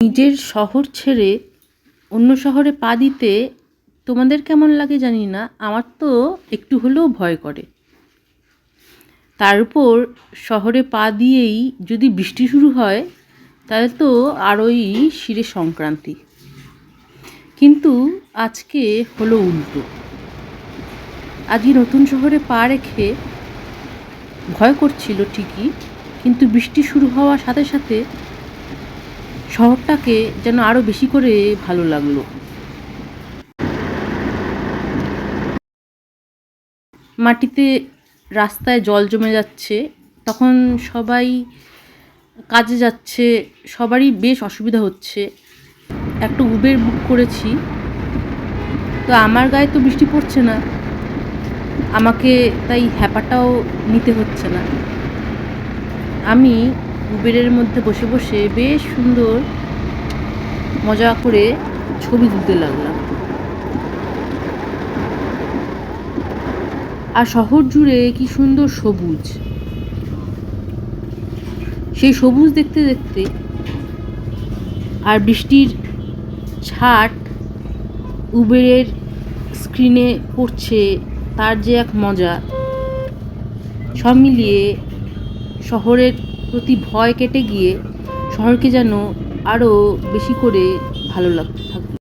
নিজের শহর ছেড়ে অন্য শহরে পা দিতে তোমাদের কেমন লাগে জানি না, আমার তো একটু হলেও ভয় করে। তার উপর শহরে পা দিয়েই যদি বৃষ্টি শুরু হয়, তাহলে তো আরোই শিরে সংক্রান্তি। কিন্তু আজকে হলো উল্টো। আজকে নতুন শহরে পা রেখে ভয় করছিল ঠিকই, কিন্তু বৃষ্টি শুরু হওয়ার সাথে সাথে শহরটাকে যেন আরও বেশি করে ভালো লাগল। মাটিতে রাস্তায় জল জমে যাচ্ছে, তখন সবাই কাজে যাচ্ছে, সবারই বেশ অসুবিধা হচ্ছে। একটা উবের বুক করেছি, তো আমার গায়ে তো বৃষ্টি পড়ছে না, আমাকে তাই হ্যাপাটাও নিতে হচ্ছে না। আমি উবেরের মধ্যে বসে বসে বেশ সুন্দর মজা করে ছবি তুলতে লাগলাম। আর শহর জুড়ে কি সুন্দর সবুজ। সেই সবুজ দেখতে দেখতে আর বৃষ্টির ছাট উবেরের স্ক্রিনে পড়ছে তার যে এক মজা। সব মিলিয়ে শহরের প্রতি ভয় কেটে গিয়ে শহরকে যেন আরও বেশি করে ভালো লাগতে থাকে